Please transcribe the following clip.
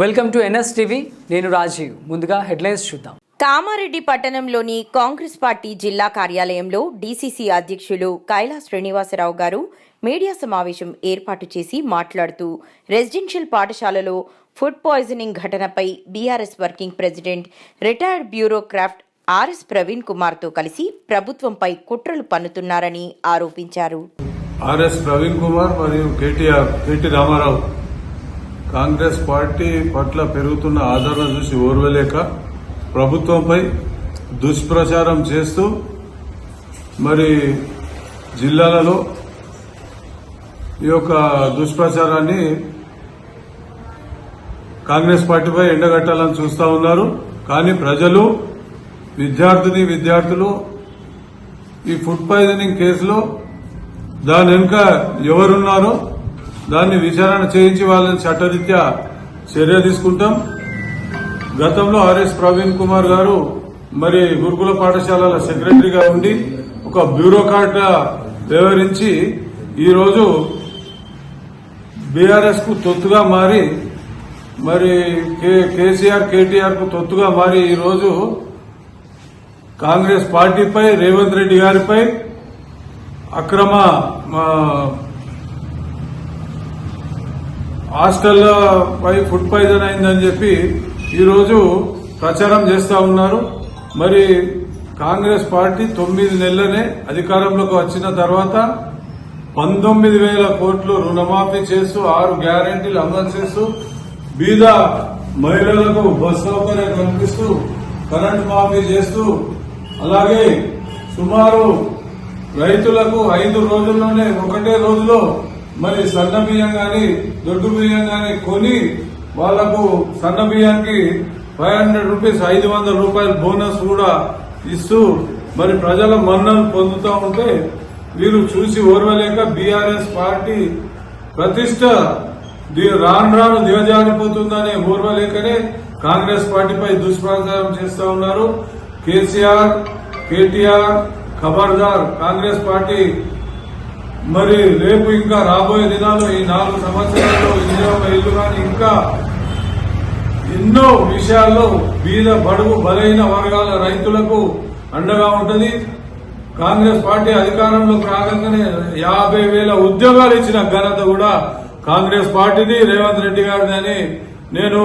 Welcome to NS TV నేను రాజీవ్. ముందుగా headlines చూద్దాం. కామారెడ్డి పట్టణంలోని కాంగ్రెస్ పార్టీ జిల్లా కార్యాలయంలో డీసీసీ అధ్యక్షులు కైలాస్ శ్రీనివాసరావు గారు మీడియా సమావేశం ఏర్పాటు చేసి మాట్లాడుతూ రెసిడెన్షియల్ పాఠశాలలో ఫుడ్ పాయిజనింగ్ ఘటనపై BRS working president retired bureaucrat RS Praveen కుమార్తో కలిసి ప్రభుత్వంపై కుట్రలు పన్నుతున్నారని ఆరోపించారు. ఆర్ఎస్ ప్రవీణ్ కుమార్ మరియు KTR KT Rama Rao Congress party పట్ల పెరుగుతున్న ఆదరణ చూసి ఓర్వలేక ప్రభుత్వంపై దుష్ప్రచారం చేస్తూ మరి జిల్లాలలో ఈ యొక్క దుష్ప్రచారాన్ని కాంగ్రెస్ పార్టీపై ఎండగట్టాలని చూస్తా ఉన్నారు. కానీ ప్రజలు విద్యార్థిని విద్యార్థులు ఈ ఫుడ్ పాయిజనింగ్ కేసులో దాని వెనుక ఎవరున్నారో దాన్ని విచారణ చేయించి వాళ్ళని చట్టరీత్యా చర్య తీసుకుంటాం. గతంలో ఆర్ఎస్ ప్రవీణ్ కుమార్ గారు మరి గురుకుల పాఠశాలల సెక్రటరీగా ఉండి ఒక బ్యూరోక్రాట్గా వ్యవహరించి ఈరోజు బీఆర్ఎస్కు తొత్తుగా మారి మరి కే- కేసీఆర్ కేటీఆర్కు తొత్తుగా మారి ఈరోజు కాంగ్రెస్ పార్టీపై రేవంత్ రెడ్డి గారిపై అక్రమ హాస్టల్లో పై ఫుడ్ పాయిజన్ అయిందని చెప్పి ఈరోజు ప్రచారం చేస్తూ ఉన్నారు. మరి కాంగ్రెస్ పార్టీ తొమ్మిది నెలలనే అధికారంలోకి వచ్చిన తర్వాత పంతొమ్మిది వేల కోట్లు రుణమాఫీ చేస్తూ ఆరు గ్యారంటీలు అమలు చేస్తూ బీద మహిళలకు బస్ సౌకర్యం కల్పిస్తూ కరెంట్ మాఫీ చేస్తూ అలాగే సుమారు రైతులకు ఐదు రోజుల్లోనే ఒకటే రోజులో మరి సన్న బియ్యం గాని దొడ్డు బియ్యం గాని కొని వాళ్ళకు సన్న బియ్యానికి ఫైవ్ హండ్రెడ్ రూపీస్ ఐదు వందల రూపాయల బోనస్ కూడా ఇస్తూ మరి ప్రజల మన్నలు పొందుతూ ఉంటే వీరు చూసి ఓర్వలేక బీఆర్ఎస్ పార్టీ ప్రతిష్ట రాను రాను దిగజారిపోతుందనే ఓర్వలేకనే కాంగ్రెస్ పార్టీపై దుష్ప్రచారం చేస్తూ ఉన్నారు. కేసీఆర్ కేటీఆర్ ఖబర్దార్ కాంగ్రెస్ పార్టీ మరి రేపు ఇంకా రాబోయే దినాల్లో ఈ నాలుగు సంవత్సరాల్లో ఇందిరమ్మ ఇల్లు కానీ ఇంకా ఎన్నో విషయాల్లో బీద బడుగు బలైన వర్గాల రైతులకు అండగా ఉంటుంది. కాంగ్రెస్ పార్టీ అధికారంలోకి రాగానే యాభై వేల ఉద్యోగాలు ఇచ్చిన ఘనత కూడా కాంగ్రెస్ పార్టీది. రేవంత్ రెడ్డి గారిని అని నేను